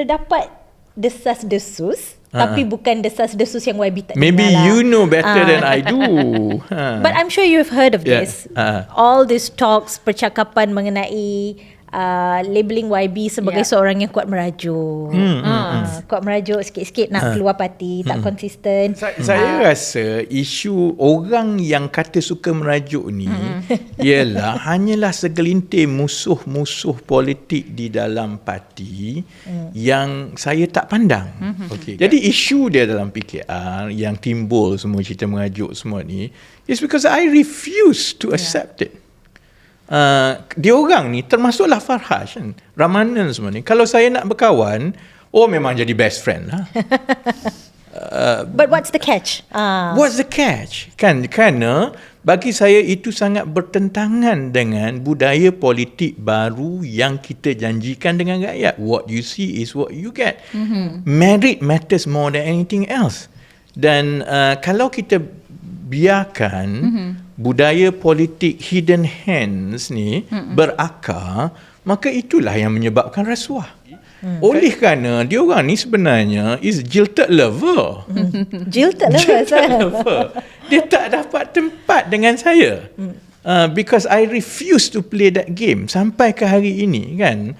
terdapat desas-desus tapi bukan desas-desus yang YB tak Maybe dengar lah. you know better Ah. than I do. Ha. But I'm sure you've heard of Yeah. this. Ah. All these talks, percakapan mengenai uh, labeling YB sebagai Yeah. seorang yang kuat merajuk. Hmm, Uh, kuat merajuk sikit-sikit nak keluar parti, tak konsisten. Saya, saya rasa isu orang yang kata suka merajuk ni ialah hanyalah segelintir musuh-musuh politik di dalam parti yang saya tak pandang. Okay. Jadi isu dia dalam PKR yang timbul semua cerita merajuk semua ni is because I refuse to accept it. Uh, dia orang ni termasuklah Farhaj kan Ramanan semua ni kalau saya nak berkawan oh memang jadi best friend lah But what's the catch? Uh, What's the catch? Kan kerana bagi saya itu sangat bertentangan dengan budaya politik baru yang kita janjikan dengan rakyat. What you see is what you get. Mm-hmm. Merit matters more than anything else. Dan uh, kalau kita biarkan mm-hmm. budaya politik hidden hands ni mm-hmm. berakar, maka itulah yang menyebabkan rasuah. Hmm. Oleh kerana dia orang ni sebenarnya is jilted lover. jilted lah Jilted lover. Dia tak dapat tempat dengan saya. Uh, because I refuse to play that game sampai ke hari ini kan.